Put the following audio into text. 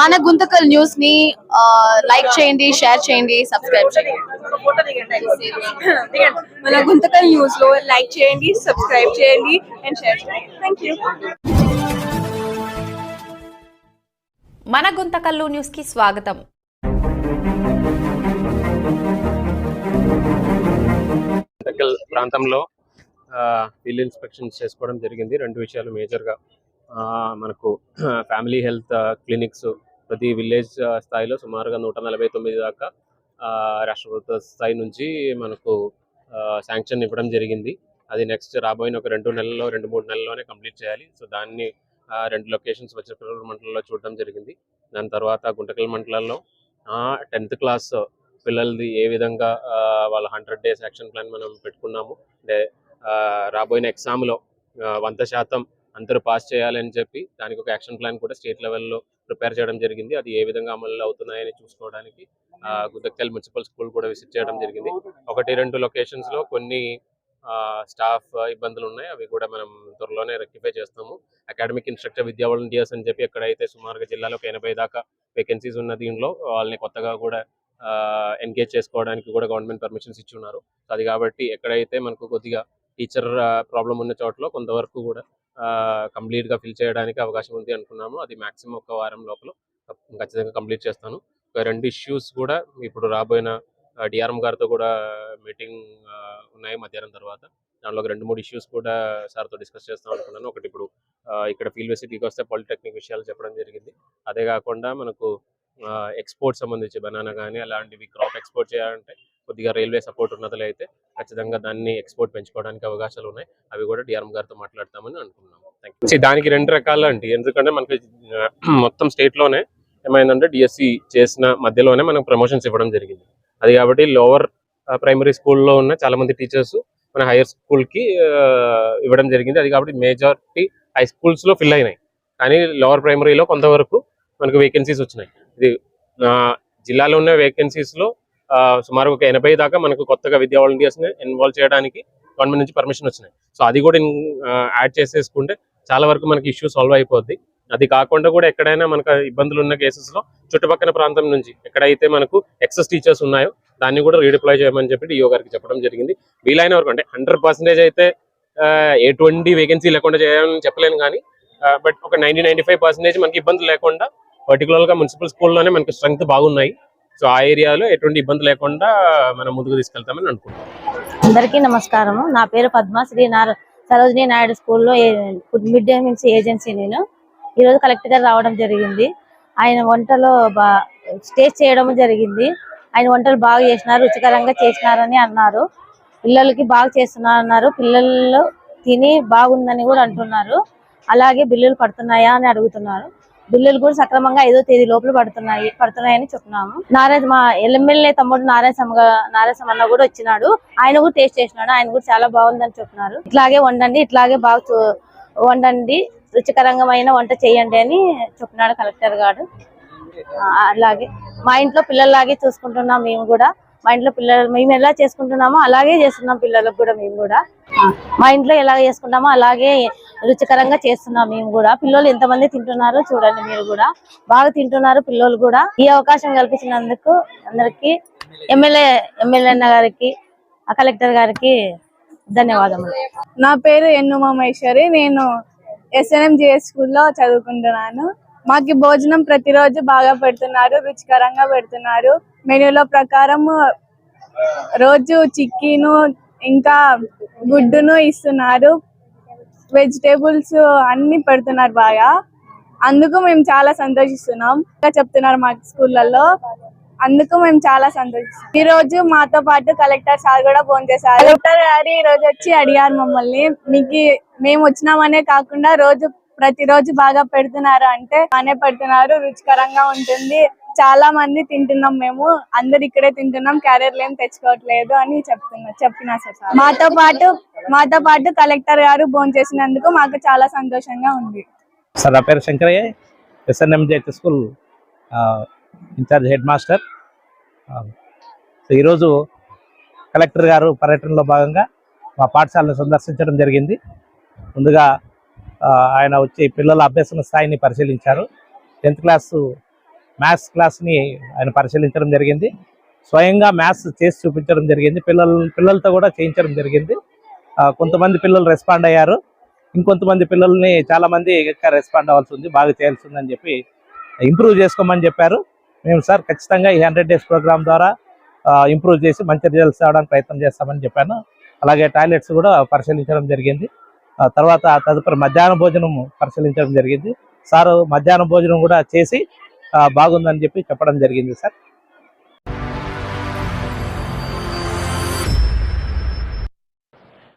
మన గుంతకల్ న్యూస్ని లైక్ చేయండి షేర్ చేయండి సబ్స్క్రైబ్ చేయండి. మన గుంతకల్ న్యూస్లో లైక్ చేయండి సబ్స్క్రైబ్ చేయండి అండ్ షేర్ చేయండి. థ్యాంక్ యూ మన గుంతకల్లు న్యూస్కి స్వాగతం. గుంతకల్ ప్రాంతంలో ఫీల్డ్ ఇన్స్పెక్షన్స్ చేసుకోవడం జరిగింది. రెండు విషయాలు మేజర్గా మనకు ఫ్యామిలీ హెల్త్ క్లినిక్స్ ప్రతి విలేజ్ స్థాయిలో సుమారుగా నూట నలభై తొమ్మిది దాకా రాష్ట్ర ప్రభుత్వ స్థాయి నుంచి మనకు శాంక్షన్ ఇవ్వడం జరిగింది. అది నెక్స్ట్ రాబోయిన ఒక రెండు నెలల్లో రెండు మూడు నెలల్లోనే కంప్లీట్ చేయాలి. సో దాన్ని రెండు లొకేషన్స్ వజ్రకల్లూరు మండలంలో చూడడం జరిగింది. దాని తర్వాత గుంటకల్ మండలంలో టెన్త్ క్లాస్ పిల్లలది ఏ విధంగా వాళ్ళ హండ్రెడ్ డేస్ యాక్షన్ ప్లాన్ మనం పెట్టుకున్నాము. అంటే రాబోయిన ఎగ్జామ్లో వంద శాతం అందరూ పాస్ చేయాలని చెప్పి దానికి ఒక యాక్షన్ ప్లాన్ కూడా స్టేట్ లెవెల్లో ప్రిపేర్ చేయడం జరిగింది. అది ఏ విధంగా అమలు అవుతున్నాయని చూసుకోవడానికి ఆ, గుద్దక్కల్ మున్సిపల్ స్కూల్ కూడా విజిట్ చేయడం జరిగింది. ఒకటి రెండు లొకేషన్స్లో కొన్ని స్టాఫ్ ఇబ్బందులు ఉన్నాయి. అవి కూడా మనం త్వరలోనే రెక్టిఫై చేస్తాము. అకాడమిక్ ఇన్స్ట్రక్టర్ విద్యా వాలంటీర్స్ అని చెప్పి ఎక్కడైతే సుమారుగా జిల్లాలో ఒక ఎనభై దాకా వేకెన్సీస్ ఉన్న దీనిలో వాళ్ళని కొత్తగా కూడా ఎంగేజ్ చేసుకోవడానికి కూడా గవర్నమెంట్ పర్మిషన్స్ ఇచ్చి ఉన్నారు. అది కాబట్టి ఎక్కడైతే మనకు కొద్దిగా టీచర్ ప్రాబ్లం ఉన్న చోట్ల కొంతవరకు కూడా కంప్లీట్గా ఫిల్ చేయడానికి అవకాశం ఉంది అనుకున్నాము. అది మ్యాక్సిమం ఒక వారం లోపల ఖచ్చితంగా కంప్లీట్ చేస్తాను. రెండు ఇష్యూస్ కూడా ఇప్పుడు రాబోయిన డిఆర్ఎం గారితో కూడా మీటింగ్ ఉన్నాయి మధ్యాహ్నం తర్వాత. దానిలో రెండు మూడు ఇష్యూస్ కూడా సార్తో డిస్కస్ చేస్తాం అనుకున్నాను. ఒకటి ఇప్పుడు ఇక్కడ ఫీల్డ్ వస్తే పాలిటెక్నిక్ విషయాలు చెప్పడం జరిగింది. అదే కాకుండా మనకు ఎక్స్పోర్ట్ సంబంధించి బనానా కానీ అలాంటివి క్రాప్ ఎక్స్పోర్ట్ చేయాలంటే కొద్దిగా రైల్వే సపోర్ట్ ఉన్నదిలో అయితే ఖచ్చితంగా దాన్ని ఎక్స్పోర్ట్ పెంచుకోవడానికి అవకాశాలు ఉన్నాయి. అవి కూడా డిఆర్ఎం గారితో మాట్లాడతామని అనుకున్నాము థ్యాంక్ దానికి రెండు రకాలు అండి ఎందుకంటే మనకి మొత్తం స్టేట్లోనే ఏమైందంటే డిఎస్సి చేసిన మధ్యలోనే మనకు ప్రమోషన్స్ ఇవ్వడం జరిగింది. అది కాబట్టి లోవర్ ప్రైమరీ స్కూల్లో ఉన్న చాలా మంది టీచర్స్ మన హైయర్ స్కూల్కి ఇవ్వడం జరిగింది. అది కాబట్టి మేజారిటీ హై స్కూల్స్లో ఫిల్ అయినాయి. కానీ లోవర్ ప్రైమరీలో కొంతవరకు మనకు వేకెన్సీస్ వచ్చినాయి. ఇది జిల్లాలో ఉన్న వేకెన్సీస్లో సుమారు ఒక ఎనభై దాకా మనకు కొత్తగా విద్యా వాలంటీర్స్ని ఇన్వాల్వ్ చేయడానికి గవర్నమెంట్ నుంచి పర్మిషన్ వచ్చినాయి. సో అది కూడా యాడ్ చేసేసుకుంటే చాలా వరకు మనకి ఇష్యూ సాల్వ్ అయిపోద్ది. అది కాకుండా కూడా ఎక్కడైనా మనకు ఇబ్బందులు ఉన్న కేసెస్లో చుట్టుపక్కల ప్రాంతం నుంచి ఎక్కడైతే మనకు ఎక్సెస్ టీచర్స్ ఉన్నాయో దాన్ని కూడా రీడిప్లాయ్ చేయమని చెప్పి డిఓ గారికి చెప్పడం జరిగింది. వీలైన వరకు అంటే హండ్రెడ్ అయితే ఎటువంటి వేకెన్సీ లేకుండా చేయాలని చెప్పలేను కానీ బట్ ఒక నైన్టీ నైన్టీ ఫైవ్ మనకి ఇబ్బందులు లేకుండా పర్టికులర్గా మున్సిపల్ స్కూల్లోనే మనకి స్ట్రెంగ్త్ బాగున్నాయి. సో ఆ ఏరియాలో ఎటువంటి ఇబ్బంది లేకుండా మనం ముందుకు తీసుకెళ్తామని అనుకుంటాం అందరికీ నమస్కారం నా పేరు పద్మ. శ్రీ నార సరోజినీ నాయుడు స్కూల్లో food mid day meals agency నేను. ఈరోజు కలెక్టర్ గారు రావడం జరిగింది. ఆయన వంటలో బా స్టేజ్ చేయడం జరిగింది. ఆయన వంటలు బాగా చేసినారు రుచికరంగా చేసినారని అన్నారు. పిల్లలకి బాగా చేస్తున్నారు అన్నారు. పిల్లలు తిని బాగుందని కూడా అంటున్నారు. అలాగే బిల్లులు పడుతున్నాయా అని అడుగుతున్నారు. బిల్లులు కూడా సక్రమంగా ఐదో తేదీ లోపల పడుతున్నాయి పడుతున్నాయని చెప్తున్నాము. నారాయణ మా ఎమ్మెల్యే తమ్ముడు నారాయణ నారాయణ అన్న కూడా వచ్చినాడు. ఆయన కూడా టేస్ట్ చేసినాడు. ఆయన కూడా చాలా బాగుందని చెప్తున్నారు ఇట్లాగే వండండి ఇట్లాగే బాగా చూ- వండండి. రుచికరంగమైన వంట చేయండి అని చెప్పినాడు కలెక్టర్ గారు. అలాగే మా ఇంట్లో పిల్లల్లాగే చూసుకుంటున్నాం మేము కూడా. మా ఇంట్లో పిల్లలు మేము ఎలా చేసుకుంటున్నామో అలాగే చేస్తున్నాం పిల్లలకు కూడా మేము కూడా. మా ఇంట్లో ఎలా చేసుకుంటామో అలాగే రుచికరంగా చేస్తున్నాం మేము కూడా. పిల్లలు ఎంతమంది తింటున్నారో చూడండి మీరు కూడా. బాగా తింటున్నారు పిల్లలు కూడా. ఈ అవకాశం కల్పించినందుకు అందరికి ఎమ్మెల్యే ఎమ్మెల్యే అన్న గారికి ఆ కలెక్టర్ గారికి ధన్యవాదములు. నా పేరు ఎన్నుమ మహేశ్వరి. నేను ఎస్ఎన్ఎం జిఎస్ స్కూల్లో చదువుకుంటున్నాను. మాకు భోజనం ప్రతిరోజు బాగా పెడుతున్నారు రుచికరంగా పెడుతున్నారు. మెనూలో ప్రకారం రోజు చిక్కీను ఇంకా గుడ్డును ఇస్తున్నారు. వెజిటేబుల్స్ అన్ని పెడుతున్నారు బాగా. అందుకు మేము చాలా సంతోషిస్తున్నాం. ఇంకా చెప్తున్నారు మా స్కూళ్ళల్లో. అందుకు మేము చాలా సంతోషిస్తాం ఈ రోజు మాతో పాటు కలెక్టర్ సార్ కూడా ఫోన్ చేశారు. కలెక్టర్ గారు ఈ రోజు వచ్చి అడిగారు మమ్మల్ని. మీకు మేము వచ్చినామనే కాకుండా రోజు ప్రతిరోజు బాగా పెడుతున్నారు అంటే బాగానే పెడుతున్నారు. రుచికరంగా ఉంటుంది. చాలా మంది తింటున్నాం మేము. అందరు ఇక్కడే తింటున్నాం. క్యారియర్లు ఏం తెచ్చుకోవట్లేదు అని చెప్తున్నా చెప్పినా సార్ మాతో పాటు మాతో పాటు కలెక్టర్ గారు ఫోన్ చేసినందుకు మాకు చాలా సంతోషంగా ఉంది. సార్ నా పేరు Shankaraiah. S N M J school in-charge head master ఈరోజు కలెక్టర్ గారు పర్యటనలో భాగంగా మా పాఠశాలను సందర్శించడం జరిగింది. ముందుగా ఆయన వచ్చి పిల్లల అభ్యసన స్థాయిని పరిశీలించారు. టెన్త్ క్లాస్ మ్యాథ్స్ క్లాస్ని ఆయన పరిశీలించడం జరిగింది. స్వయంగా మ్యాథ్స్ చేసి చూపించడం జరిగింది. పిల్లల పిల్లలతో కూడా చేయించడం జరిగింది. కొంతమంది పిల్లలు రెస్పాండ్ అయ్యారు. ఇంకొంతమంది పిల్లల్ని చాలా మంది ఇంకా రెస్పాండ్ అవ్వాల్సి ఉంది. బాగా చేయాల్సి ఉందని చెప్పి ఇంప్రూవ్ చేసుకోమని చెప్పారు. మేము సార్ ఖచ్చితంగా ఈ హండ్రెడ్ డేస్ ప్రోగ్రామ్ ద్వారా ఇంప్రూవ్ చేసి మంచి రిజల్ట్స్ రావడానికి ప్రయత్నం చేస్తామని చెప్పాను. అలాగే టాయిలెట్స్ కూడా పరిశీలించడం జరిగింది. ఆ తర్వాత తదుపరి మధ్యాహ్న భోజనం పరిశీలించడం జరిగింది. సార్ మధ్యాహ్న భోజనం కూడా చేసి బాగుందని చెప్పి చెప్పడం జరిగింది సార్.